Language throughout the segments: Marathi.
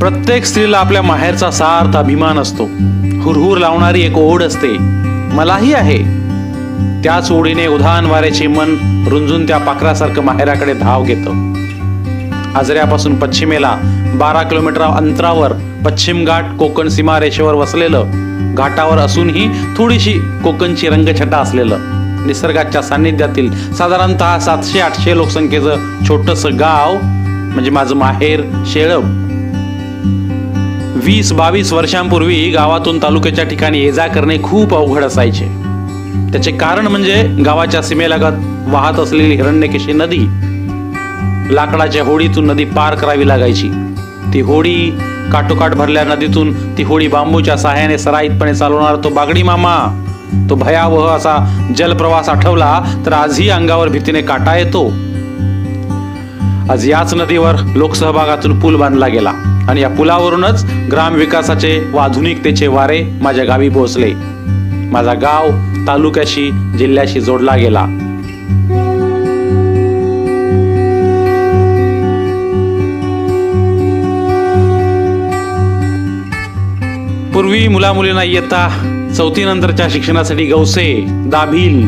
प्रत्येक स्त्रीला आपल्या माहेरचा सार्थ अभिमान असतो. हुरहुर लावणारी एक ओढ असते. मलाही आहे. त्याच ओढीने उधान वाऱ्याचे मन रुंजून त्या पाखरासारखं माहेराकडे धाव घेतं. आजऱ्यापासून पश्चिमेला बारा किलोमीटर अंतरावर पश्चिम घाट कोकण सीमारेषेवर वसलेलं घाटावर असूनही थोडीशी कोकणची रंगछटा असलेलं. निसर्गाच्या सान्निध्यातील साधारणतः सातशे आठशे लोकसंख्येचं छोटस गाव म्हणजे माझं माहेर शेळप वीस बावीस वर्षांपूर्वी गावातून तालुक्याच्या ठिकाणी ये जा करणे खूप अवघड असायचे. त्याचे कारण म्हणजे गावाच्या सीमेलगत वाहत असलेली हिरण्यकेशी नदी. लाकडाच्या होडीतून नदी पार करावी लागायची. ती होडी काटोकाट भरल्या नदीतून ती होडी बांबूच्या सहाय्याने सराईतपणे चालवणार तो बागडी मामा. तो भयावह असा जलप्रवास आठवला तर आजही अंगावर भीतीने काटा येतो. आज याच नदीवर लोकसहभागातून पूल बांधला गेला आणि या पुलावरूनच ग्रामविकासाचे व आधुनिकतेचे वारे माझ्या गावी पोहोचले. माझा गाव तालुक्याशी जिल्ह्याशी जोडला गेला. पूर्वी मुलामुलींना येता चौथीनंतरच्या चौथी नंतरच्या शिक्षणासाठी गौसे दाभिल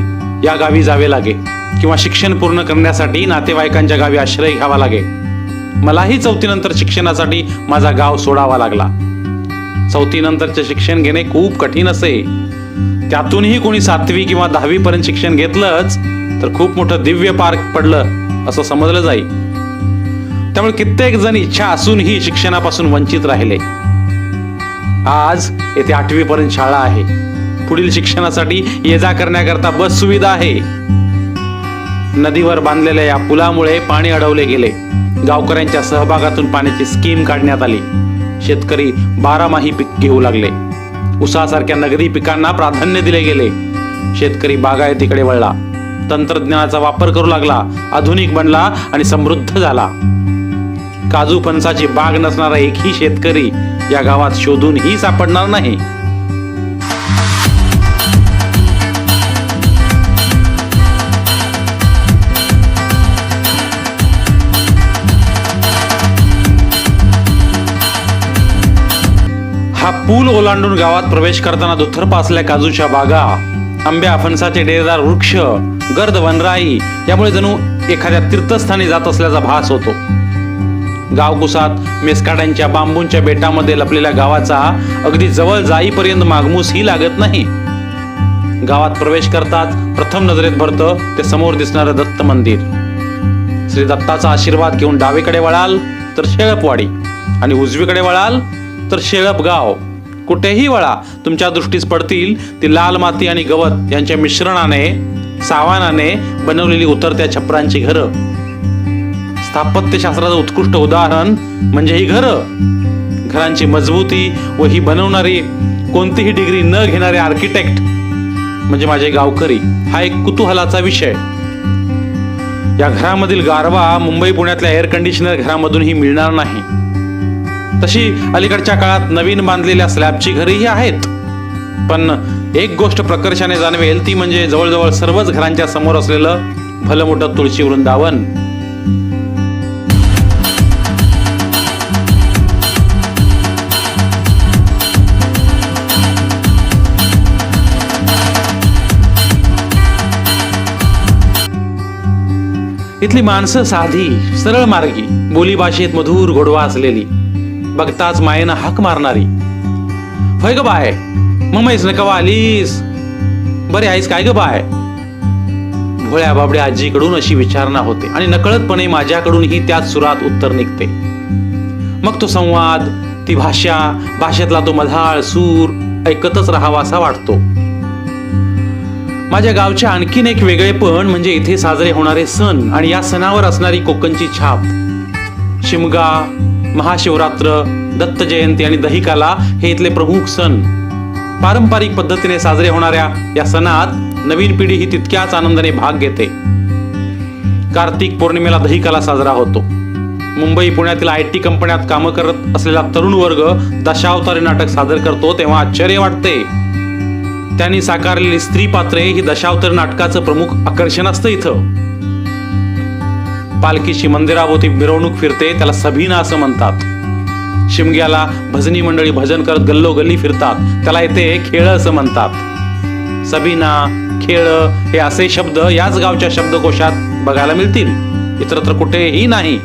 या गावी जावे लागे किंवा शिक्षण पूर्ण करण्यासाठी नातेवाईकांच्या गावी आश्रय घ्यावा लागे. मलाही चौथी नंतर शिक्षणासाठी माझा गाव सोडावा लागला. चौथी नंतरचे शिक्षण घेणे खूप कठीण असे. त्यातूनही कोणी सातवी किंवा दहावी पर्यंत शिक्षण घेतलंच तर खूप मोठं दिव्य पार पडलं असं समजलं जाईल त्यामुळे कित्येक जण इच्छा असूनही शिक्षणापासून वंचित राहिले. आज येथे आठवी पर्यंत शाळा आहे. पुढील शिक्षणासाठी ये जा करण्याकरता बस सुविधा आहे. नदीवर बांधलेल्या या पुलामुळे पाणी अडवले गेले. गावकऱ्यांच्या सहभागातून पाण्याची स्कीम काढण्यात आली. शेतकरी बारामाही पीक घेऊ लागले. उसासारख्या नगरी पिकांना प्राधान्य दिले गेले. शेतकरी बागायतीकडे वळला. तंत्रज्ञानाचा वापर करू लागला. आधुनिक बनला आणि समृद्ध झाला. काजू फणसाची बाग नसणारा एकही शेतकरी या गावात शोधूनही सापडणार नाही. हा पूल ओलांडून गावात प्रवेश करताना दुथर असल्या काजूच्या बागा आंब्या फणसाचे डेरेदार वृक्ष गर्द वनराई यामुळे जणू एखाद्या तीर्थस्थानी जात असल्याचा भास होतो. गावकुसात मेसकाड्यांच्या बांबूंच्या बेटामध्ये लपलेल्या गावाचा अगदी जवळ जाईपर्यंत मागमूस ही लागत नाही. गावात प्रवेश करताच प्रथम नजरेत भरतं ते समोर दिसणारं दत्त मंदिर. श्री दत्ताचा आशीर्वाद घेऊन डावीकडे वळाल तर शेळपवाडी. आणि उजवीकडे वळाल तर शेळप गाव कुठेही वळा तुमच्या दृष्टीस पडतील ती लाल माती आणि गवत यांच्या मिश्रणाने सावानाने बनवलेली उतरत्या छपरांची घरं. स्थापत्यशास्त्राचं उत्कृष्ट उदाहरण म्हणजे ही घरं. घरांची मजबूती व ही बनवणारी कोणतीही डिग्री न घेणारे आर्किटेक्ट म्हणजे माझे गावकरी. हा एक कुतूहलाचा विषय. या घरामधील गारवा मुंबई पुण्यातल्या एअर कंडिशनर घरामधूनही मिळणार नाही. तशी अलीकडच्या काळात नवीन बांधलेल्या स्लॅबची घरेही आहेत. पण एक गोष्ट प्रकर्षाने जाणवेल ती म्हणजे जवळजवळ सर्वच घरांच्या समोर असलेलं भलं मोठं तुळशी वृंदावन. इथली माणसं साधी सरळ मार्गी बोलीभाषेत मधुर घोडवा असलेली बघताच मायेनं हाक मारणारी. होय ग बाय मग मैस न कवा आलीस बरे आईस काय ग बाय? भोळ्या बाबड्या आजीकडून अशी विचारणा होते आणि नकळतपणे माझ्याकडूनही त्याच सुरात उत्तर निघते. मग तो संवाद ती भाषा भाषेतला तो मधाळ सूर ऐकतच राहावा असा वाटतो माझ्या गावचे आणखीन एक वेगळेपण म्हणजे इथे साजरे होणारे सण आणि या सणावर असणारी कोकणची छाप. शिमगा महाशिवरात्र दत्त जयंती आणि दहिकाला हे इथले प्रमुख सण. पारंपरिक पद्धतीने साजरे होणाऱ्या या सणात नवीन पिढी ही तितक्याच आनंदाने भाग घेते. कार्तिक पौर्णिमेला दहिकाला साजरा होतो. मुंबई पुण्यातील आय टी कंपन्यात कामं करत असलेला तरुण वर्ग दशावतारी नाटक सादर करतो तेव्हा आश्चर्य वाटते. त्यांनी साकारलेली स्त्री पात्रे ही दशावतार नाटकाचं प्रमुख आकर्षण असतं इथं. पालखीची मंदिराभोवती मिरवणूक फिरते त्याला सभीना असं म्हणतात. शिमग्याला भजनी मंडळी भजन करत गल्लोगल्ली फिरतात त्याला येते खेळ असं म्हणतात. सबिना खेळ हे असे शब्द याच गावच्या शब्दकोशात बघायला मिळतील. इतरत्र कुठेही नाही.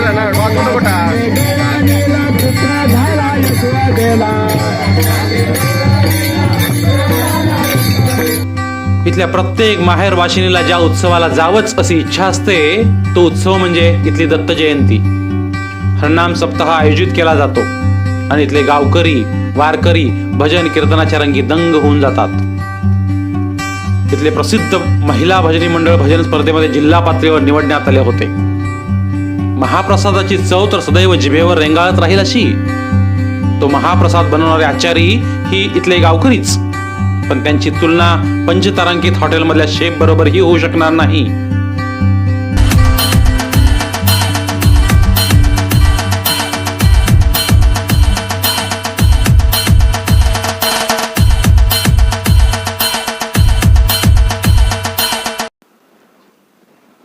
राहणार वाजवू नको टाक. इथल्या प्रत्येक माहेर वाशिनीला ज्या उत्सवाला जावंच अशी इच्छा असते तो उत्सव म्हणजे इथली दत्त जयंती. हरनाम सप्ताह आयोजित केला जातो. आणि इथले गावकरी वारकरी भजन कीर्तनाच्या रंगी दंग होऊन जातात. इथले प्रसिद्ध महिला भजनी मंडळ भजन स्पर्धेमध्ये जिल्हा पातळीवर निवडण्यात आले होते. महाप्रसादाची चव तर सदैव जिभेवर रेंगाळत राहील अशी. तो महाप्रसाद बनवणारे आचारी ही इथले गावकरीच. पण त्यांची तुलना पंचतारांकित हॉटेलमधल्या शेफ बरोबरही होऊ शकणार नाही.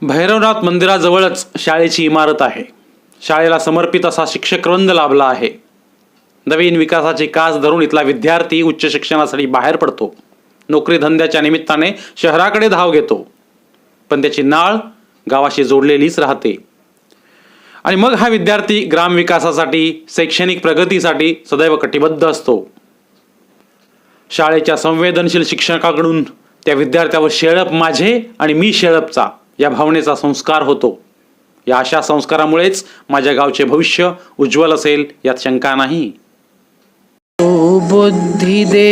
भैरवनाथ मंदिराजवळच शाळेची इमारत आहे. शाळेला समर्पित असा शिक्षक वृंद लाभला आहे. नवीन विकासाची कास धरून इथला विद्यार्थी उच्च शिक्षणासाठी बाहेर पडतो. नोकरी धंद्याच्या निमित्ताने शहराकडे धाव घेतो. पण त्याची नाळ गावाशी जोडलेलीच राहते. आणि मग हा विद्यार्थी ग्रामविकासासाठी शैक्षणिक प्रगतीसाठी सदैव कटिबद्ध असतो. शाळेच्या संवेदनशील शिक्षकाकडून त्या विद्यार्थ्यावर शेळप माझे आणि मी शेळपचा. या भावनेचा संस्कार होतो. या अशा संस्कारामुळेच माझ्या गावचे भविष्य उज्ज्वल असेल यात शंका नाही. बुद्धी दे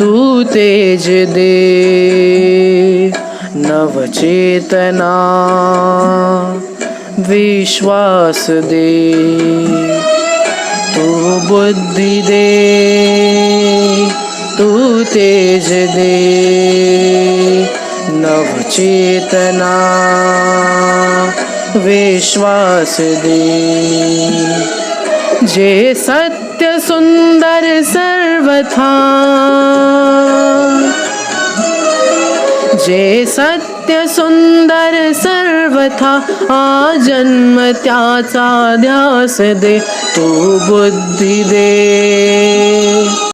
तू तेज दे नवचेतना विश्वास दे. तू बुद्धी दे तू तेज दे नवचेतना। विश्वास दे। जे सत्य सुंदर सर्वथा। जे सत्य सुंदर सर्वथा आ जन्म त्याचा ध्यास दे तू बुद्धी दे